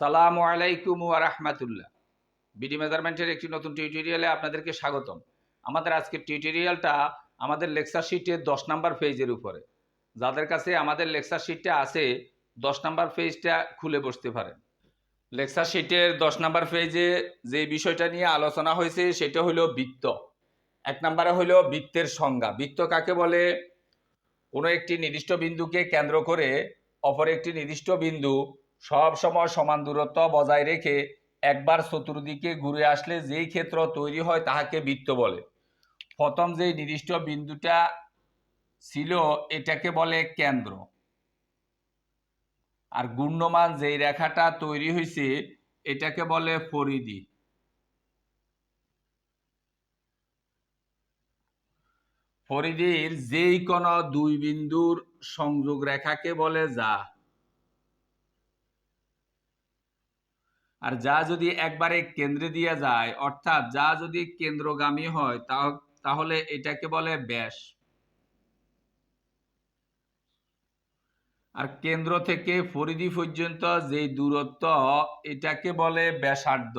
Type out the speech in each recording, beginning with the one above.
সালামু আলাইকুম রাহমাতুল্লাহ। বিডি মেজারমেন্টের একটি নতুন টিউটোরিয়ালে আপনাদেরকে স্বাগতম। আমাদের আজকের টিউটোরিয়ালটা আমাদের লেকচার শিটের দশ নাম্বার পেজের উপরে। যাদের কাছে আমাদের লেকচার শিটটা আছে, দশ নাম্বার পেজটা খুলে বসতে পারেন। লেকচার শিটের দশ নাম্বার পেজে যে বিষয়টা নিয়ে আলোচনা হয়েছে, সেটা হলো বৃত্ত। এক নম্বরে হলো বৃত্তের সংজ্ঞা। বৃত্ত কাকে বলে? কোনো একটি নির্দিষ্ট বিন্দুকে কেন্দ্র করে অপর একটি নির্দিষ্ট বিন্দু সব সময় সমান দূরত্ব বজায় রেখে একবার চতুর্দিকে ঘুরে আসলে যেই ক্ষেত্র তৈরি হয় তাহাকে বৃত্ত বলে। প্রথম যে নির্দিষ্ট বিন্দুটা ছিল এটাকে বলে কেন্দ্র। আর গুণ্যমান যেই রেখাটা তৈরি হয়েছে এটাকে বলে পরিধি। পরিধির যেই কোনো দুই বিন্দুর সংযোগ রেখাকে বলে যা। আর যা যদি একবারে কেন্দ্রে দিয়ে যায়, অর্থাৎ যা যদি কেন্দ্রগামী হয় তাহলে এটাকে বলে ব্যাস। আর কেন্দ্র থেকে পরিধি পর্যন্ত যে দূরত্ব, এটাকে বলে ব্যাসার্ধ।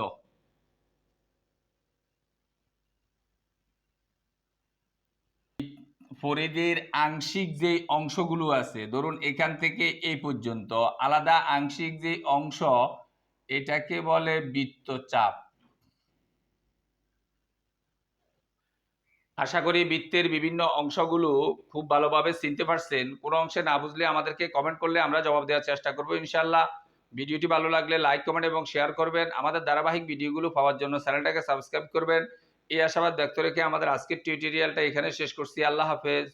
পরিধির আংশিক যে অংশগুলো আছে, ধরুন এখান থেকে এই পর্যন্ত, আলাদা আংশিক যে অংশ এটাকে বলে বৃত্তচাপ। আশা করি বৃত্তের বিভিন্ন অংশগুলো খুব ভালোভাবে চিনতে পারছেন। কোনো অংশে না বুঝলে আমাদেরকে কমেন্ট করলে আমরা জবাব দেওয়ার চেষ্টা করব ইনশাল্লাহ ভিডিওটি ভালো লাগলে লাইক কমেন্ট এবং শেয়ার করবেন। আমাদের ধারাবাহিক ভিডিওগুলো পাওয়ার জন্য চ্যানেলটাকে সাবস্ক্রাইব করবেন। এই আশাবাদ ব্যক্ত রেখে আমাদের আজকের টিউটোরিয়ালটা এখানে শেষ করছি। আল্লাহ হাফেজ।